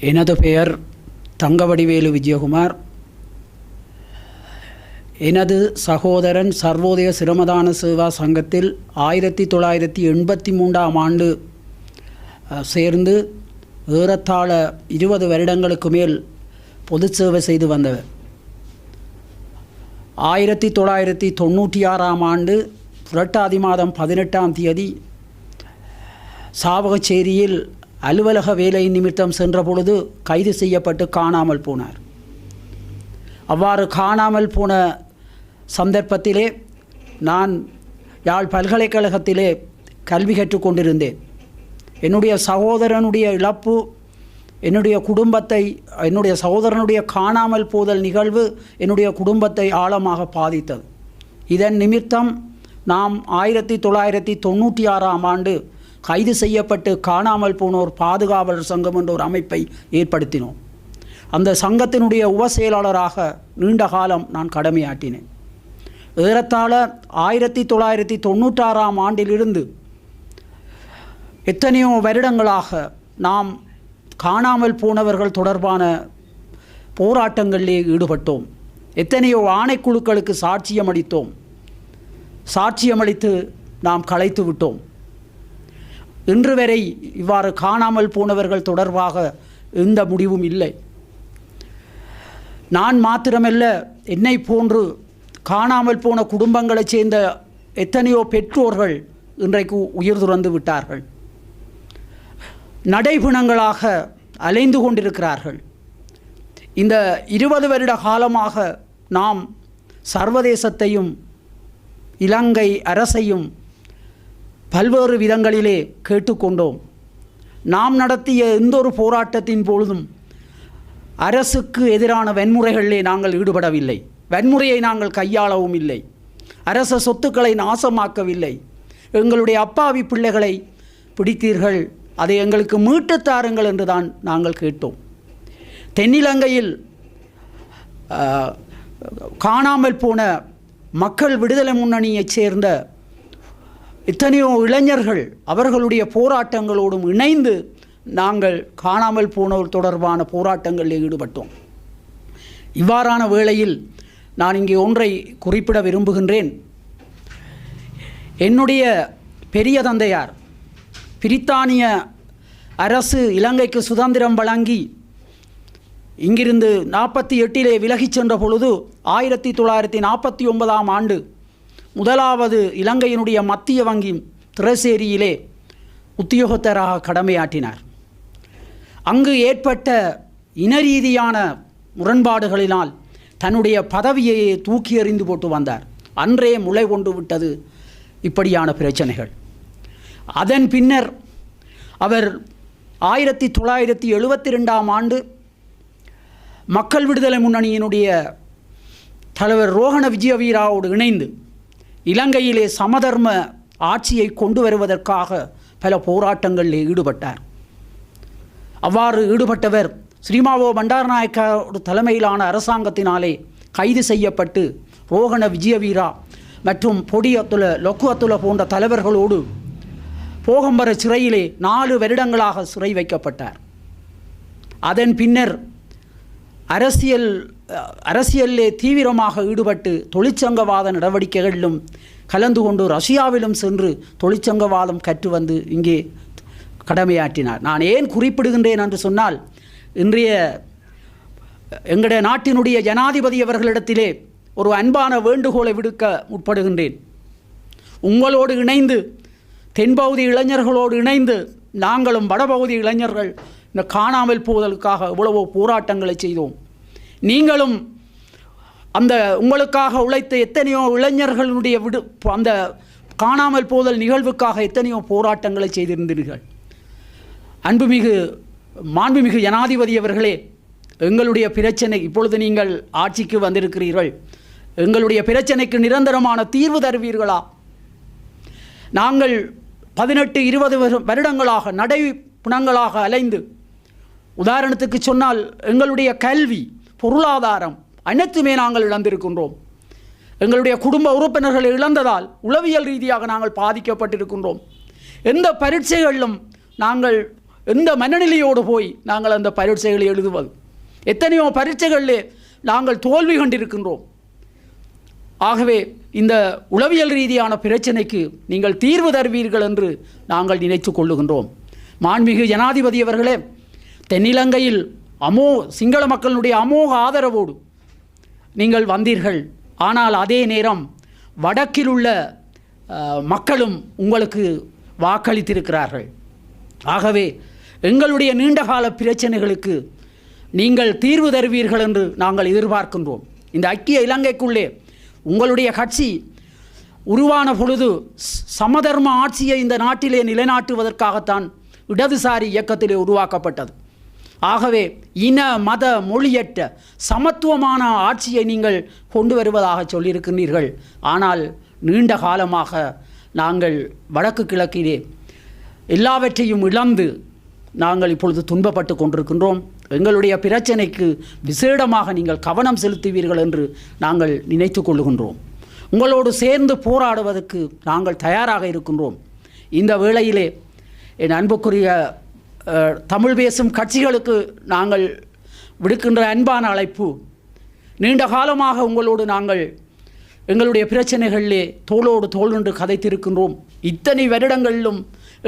எனது பெயர் தங்கவடிவேலு விஜயகுமார். எனது சகோதரன் சர்வோதய சிரமதான சேவா சங்கத்தில் ஆயிரத்தி தொள்ளாயிரத்தி எண்பத்தி மூன்றாம் ஆண்டு சேர்ந்து ஏறத்தாழ இருபது வருடங்களுக்கு மேல் பொது சேவை செய்து வந்தவர். ஆயிரத்தி தொள்ளாயிரத்தி தொண்ணூற்றி ஆறாம் ஆண்டு புரட்டாதி மாதம் பதினெட்டாம் தேதி சாவகச்சேரியில் அலுவலக வேலை நிமித்தம் சென்ற பொழுது கைது செய்யப்பட்டு காணாமல் போனார். அவ்வாறு காணாமல் போன சந்தர்ப்பத்திலே நான் யாழ் பல்கலைக்கழகத்திலே கல்வி கற்றுக்கொண்டிருந்தேன் என்னுடைய சகோதரனுடைய இழப்பு என்னுடைய குடும்பத்தை என்னுடைய சகோதரனுடைய காணாமல் போதல் நிகழ்வு என்னுடைய குடும்பத்தை ஆழமாக பாதித்தது. இதன் நிமித்தம் நாம் ஆயிரத்தி தொள்ளாயிரத்தி தொண்ணூற்றி ஆறாம் ஆண்டு கைது செய்யப்பட்டு காணாமல் போனோர் பாதுகாவலர் சங்கம் என்ற ஒரு அமைப்பை ஏற்படுத்தினோம். அந்த சங்கத்தினுடைய உப செயலாளராக நீண்ட காலம் நான் கடமையாட்டினேன் ஏறத்தாழ ஆயிரத்தி தொள்ளாயிரத்தி தொண்ணூற்றாறாம் ஆண்டிலிருந்து எத்தனையோ வருடங்களாக நாம் காணாமல் போனவர்கள் தொடர்பான போராட்டங்களிலே ஈடுபட்டோம். எத்தனையோ ஆணைக்குழுக்களுக்கு சாட்சியமளித்தோம். சாட்சியமளித்து நாம் களைத்து விட்டோம். இன்று வரை இவ்வாறு காணாமல் போனவர்கள் தொடர்பாக எந்த முடிவும் இல்லை. நான் மாத்திரமல்ல என்னை போன்று காணாமல் போன குடும்பங்களைச் சேர்ந்த எத்தனையோ பெற்றோர்கள் இன்றைக்கு உயிர் துறந்து விட்டார்கள். நடைபிணங்களாக அலைந்து கொண்டிருக்கிறார்கள். இந்த இருபது வருட காலமாக நாம் சர்வதேசத்தையும் இலங்கை அரசையும் பல்வேறு விதங்களிலே கேட்டுக்கொண்டோம். நாம் நடத்திய எந்த ஒரு போராட்டத்தின் பொழுதும் அரசுக்கு எதிரான வன்முறைகளிலே நாங்கள் ஈடுபடவில்லை. வன்முறையை நாங்கள் கையாளவும் இல்லை. அரச சொத்துக்களை நாசமாக்கவில்லை. எங்களுடைய அப்பாவி பிள்ளைகளை பிடித்தீர்கள். அதை எங்களுக்கு மீட்டுத் தாருங்கள் என்று தான் நாங்கள் கேட்டோம். தென்னிலங்கையில் காணாமல் போன மக்கள் விடுதலை முன்னணியைச் சேர்ந்த எத்தனையோ இளைஞர்கள் அவர்களுடைய போராட்டங்களோடும் இணைந்து நாங்கள் காணாமல் போனோர் தொடர்பான போராட்டங்களில் ஈடுபட்டோம். இவ்வாறான வேளையில் நான் இங்கே ஒன்றை குறிப்பிட விரும்புகின்றேன். என்னுடைய பெரிய தந்தையார் பிரித்தானிய அரசு இலங்கைக்கு சுதந்திரம் வழங்கி இங்கிருந்து நாற்பத்தி எட்டிலே விலகிச் சென்ற பொழுது ஆயிரத்தி தொள்ளாயிரத்தி நாற்பத்தி ஒன்பதாம் ஆண்டு முதலாவது இலங்கையினுடைய மத்திய வங்கி திரசேரியிலே உத்தியோகத்தராக கடமையாற்றினார். அங்கு ஏற்பட்ட இனரீதியான முரண்பாடுகளினால் தன்னுடைய பதவியை தூக்கி எறிந்து போட்டு வந்தார். அன்றே முளை கொண்டு விட்டது இப்படியான பிரச்சனைகள். அதன் பின்னர் அவர் ஆயிரத்தி தொள்ளாயிரத்தி எழுபத்தி ரெண்டாம் ஆண்டு மக்கள் விடுதலை முன்னணியினுடைய தலைவர் ரோகண விஜயவீராவோடு இணைந்து இலங்கையிலே சமதர்ம ஆட்சியை கொண்டு வருவதற்காக பல போராட்டங்களில் ஈடுபட்டார். அவ்வாறு ஈடுபட்டவர் ஸ்ரீமாவோ பண்டாரநாயக்கோட தலைமையிலான அரசாங்கத்தினாலே கைது செய்யப்பட்டு ரோகண விஜயவீரா மற்றும் பொடி அத்துல லொக்கு அத்துல போன்ற தலைவர்களோடு போகம்பர சிறையிலே நாலு வருடங்களாக சிறை வைக்கப்பட்டார். அதன் பின்னர் அரசியல் அரசியலிலே தீவிரமாக ஈடுபட்டு தொழிற்சங்கவாத நடவடிக்கைகளிலும் கலந்து கொண்டு ரஷ்யாவிலும் சென்று தொழிற்சங்கவாதம் கற்று வந்து இங்கே கடமையாற்றினார். நான் ஏன் குறிப்பிடுகின்றேன் என்று சொன்னால் இன்றைய எங்களுடைய நாட்டினுடைய ஜனாதிபதி அவர்களிடத்திலே ஒரு அன்பான வேண்டுகோளை விடுக்க முற்படுகின்றேன். உங்களோடு இணைந்து தென்பகுதி இளைஞர்களோடு இணைந்து நாங்களும் வடபகுதி இளைஞர்கள் இந்த காணாமல் போவதற்காக எவ்வளவோ போராட்டங்களை செய்தோம். நீங்களும் அந்த உங்களுக்காக உழைத்த எத்தனையோ இளைஞர்களுடைய விடு அந்த காணாமல் போதல் நிகழ்வுக்காக எத்தனையோ போராட்டங்களை செய்திருந்தீர்கள். அன்புமிகு மாண்புமிகு ஜனாதிபதி அவர்களே எங்களுடைய பிரச்சனை இப்பொழுது நீங்கள் ஆட்சிக்கு வந்திருக்கிறீர்கள். எங்களுடைய பிரச்சனைக்கு நிரந்தரமான தீர்வு தருவீர்களா? நாங்கள் பதினெட்டு இருபது வருடங்களாக நடை புணங்களாக அலைந்து உதாரணத்துக்கு சொன்னால் எங்களுடைய கல்வி பொருளாதாரம் அனைத்துமே நாங்கள் இழந்திருக்கின்றோம். எங்களுடைய குடும்ப உறுப்பினர்களை இழந்ததால் உளவியல் ரீதியாக நாங்கள் பாதிக்கப்பட்டிருக்கின்றோம். எந்த பரீட்சைகளிலும் நாங்கள் எந்த மனநிலையோடு போய் நாங்கள் அந்த பரீட்சைகளை எழுதுவது? எத்தனையோ பரீட்சைகளிலே நாங்கள் தோல்வி கண்டிருக்கின்றோம். ஆகவே இந்த உளவியல் ரீதியான பிரச்சனைக்கு நீங்கள் தீர்வு தருவீர்கள் என்று நாங்கள் நினைத்து கொள்ளுகின்றோம். மாண்புமிகு ஜனாதிபதி அவர்களே தென்னிலங்கையில் அமோ சிங்கள மக்களுடைய அமோக ஆதரவோடு நீங்கள் வந்தீர்கள். ஆனால் அதே நேரம் வடக்கில் உள்ள மக்களும் உங்களுக்கு வாக்களித்திருக்கிறார்கள். ஆகவே எங்களுடைய நீண்டகால பிரச்சனைகளுக்கு நீங்கள் தீர்வு தருவீர்கள் என்று நாங்கள் எதிர்பார்க்கின்றோம். இந்த ஐக்கிய இலங்கைக்குள்ளே உங்களுடைய கட்சி உருவான பொழுது சமதர்ம ஆட்சியை இந்த நாட்டிலே நிலைநாட்டுவதற்காகத்தான் இடதுசாரி இயக்கத்திலே உருவாக்கப்பட்டது. ஆகவே இன மத மொழியற்ற சமத்துவமான ஆட்சியை நீங்கள் கொண்டு வருவதாக சொல்லியிருக்கிறீர்கள் ஆனால் நீண்ட காலமாக நாங்கள் வடக்கு கிழக்கிலே எல்லாவற்றையும் இழந்து நாங்கள் இப்பொழுது துன்பப்பட்டு கொண்டிருக்கின்றோம். எங்களுடைய பிரச்சனைக்கு விசேடமாக நீங்கள் கவனம் செலுத்துவீர்கள் என்று நாங்கள் நினைத்து கொள்கின்றோம் உங்களோடு சேர்ந்து போராடுவதற்கு நாங்கள் தயாராக இருக்கின்றோம். இந்த வேளையிலே என் அன்புக்குரிய தமிழ் பேசும் கட்சிகளுக்கு நாங்கள் விடுக்கின்ற அன்பான அழைப்பு. நீண்ட காலமாக உங்களோடு நாங்கள் எங்களுடைய பிரச்சனைகளிலே தோளோடு தோள் நின்று கதைத்திருக்கின்றோம். இத்தனை வருடங்களிலும்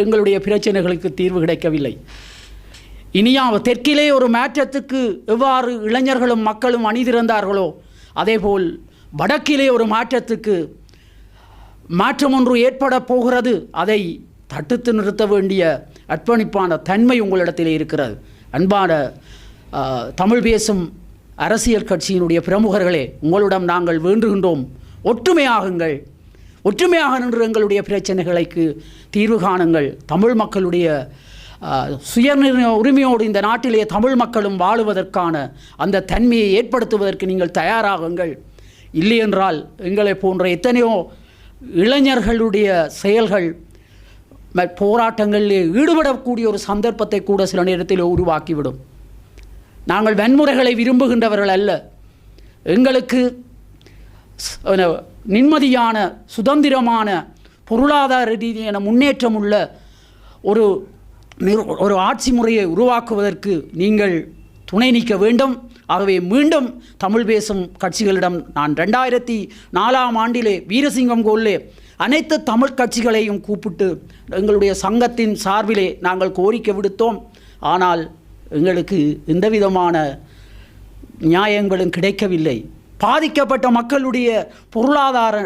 எங்களுடைய பிரச்சனைகளுக்கு தீர்வு கிடைக்கவில்லை. இனியாம் தெற்கிலே ஒரு மாற்றத்துக்கு எவ்வாறு இளைஞர்களும் மக்களும் அணிதிறந்தார்களோ அதேபோல் வடக்கிலே ஒரு மாற்றத்துக்கு மாற்றம் ஒன்று ஏற்பட போகிறது. அதை தடுத்து நிறுத்த வேண்டிய அர்ப்பணிப்பான தன்மை உங்களிடத்தில் இருக்கிறது. அன்பான தமிழ் பேசும் அரசியல் கட்சியினுடைய பிரமுகர்களே உங்களிடம் நாங்கள் வேண்டுகின்றோம். ஒற்றுமையாகுங்கள். ஒற்றுமையாக நின்று எங்களுடைய பிரச்சனைகளுக்கு தீர்வு காணுங்கள். தமிழ் மக்களுடைய ஆ, சுயநிர்ணய உரிமையோடு இந்த நாட்டிலே தமிழ் மக்களும் வாழுவதற்கான அந்த தன்மையை ஏற்படுத்துவதற்கு நீங்கள் தயாராகுங்கள். இல்லையென்றால் எங்களை போன்ற எத்தனையோ இளைஞர்களுடைய செயல்கள் போராட்டங்களில் ஈடுபடக்கூடிய ஒரு சந்தர்ப்பத்தை கூட சில நேரத்தில் உருவாக்கிவிடும். நாங்கள் வன்முறைகளை விரும்புகின்றவர்கள் அல்ல. எங்களுக்கு நிம்மதியான சுதந்திரமான பொருளாதார ரீதியான முன்னேற்றம் உள்ள ஒரு ஒரு ஆட்சி முறையை உருவாக்குவதற்கு நீங்கள் துணை நீக்க வேண்டும். ஆகவே மீண்டும் தமிழ் பேசும் கட்சிகளிடம் நான் ரெண்டாயிரத்தி நாலாம் ஆண்டிலே வீரசிங்கம் கோல்லே அனைத்து தமிழ் கட்சிகளையும் கூப்பிட்டு எங்களுடைய சங்கத்தின் சார்பிலே நாங்கள் கோரிக்கை விடுத்தோம். ஆனால் எங்களுக்கு எந்த விதமான நியாயங்களும் கிடைக்கவில்லை. பாதிக்கப்பட்ட மக்களுடைய பொருளாதார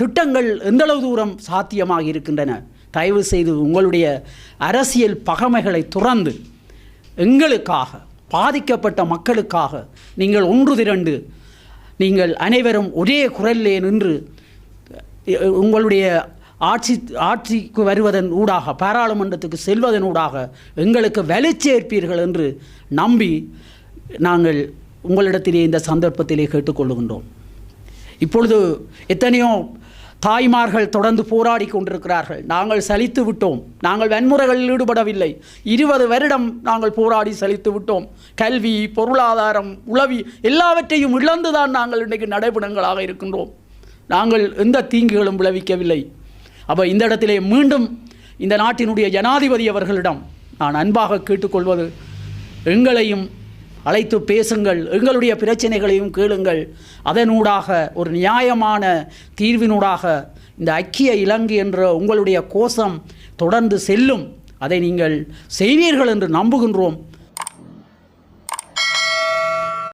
திட்டங்கள் எந்தளவு தூரம் சாத்தியமாக இருக்கின்றன? தயவு செய்து உங்களுடைய அரசியல் பகைமைகளை துறந்து எங்களுக்காக பாதிக்கப்பட்ட மக்களுக்காக நீங்கள் ஒன்று திரண்டு நீங்கள் அனைவரும் ஒரே குரலிலே நின்று உங்களுடைய ஆட்சி ஆட்சிக்கு வருவதன் ஊடாக பாராளுமன்றத்துக்கு செல்வதன் ஊடாக எங்களுக்கு வலுச்சேர்ப்பீர்கள் என்று நம்பி நாங்கள் உங்களிடத்திலே இந்த சந்தர்ப்பத்திலே கேட்டுக்கொள்ளுகின்றோம். இப்பொழுது எத்தனையோ தாய்மார்கள் தொடர்ந்து போராடி கொண்டிருக்கிறார்கள். நாங்கள் சலித்து விட்டோம். நாங்கள் வன்முறைகளில் ஈடுபடவில்லை. இருபது வருடம் நாங்கள் போராடி சலித்து விட்டோம். கல்வி பொருளாதாரம் உளவி எல்லாவற்றையும் இழந்துதான் நாங்கள் இன்றைக்கு நடைபெணங்களாக இருக்கின்றோம். நாங்கள் எந்த தீங்குகளும் விளைவிக்கவில்லை. அப்போ இந்த இடத்திலே மீண்டும் இந்த நாட்டினுடைய ஜனாதிபதி அவர்களிடம் நான் அன்பாக கேட்டுக்கொள்வது எங்களையும் அழைத்து பேசுங்கள் எங்களுடைய பிரச்சனைகளையும் கேளுங்கள். அதனூடாக ஒரு நியாயமான தீர்வினூடாக இந்த ஐக்கிய இலங்கை என்ற உங்களுடைய கோஷம் தொடர்ந்து செல்லும். அதை நீங்கள் செய்வீர்கள் என்று நம்புகின்றோம்.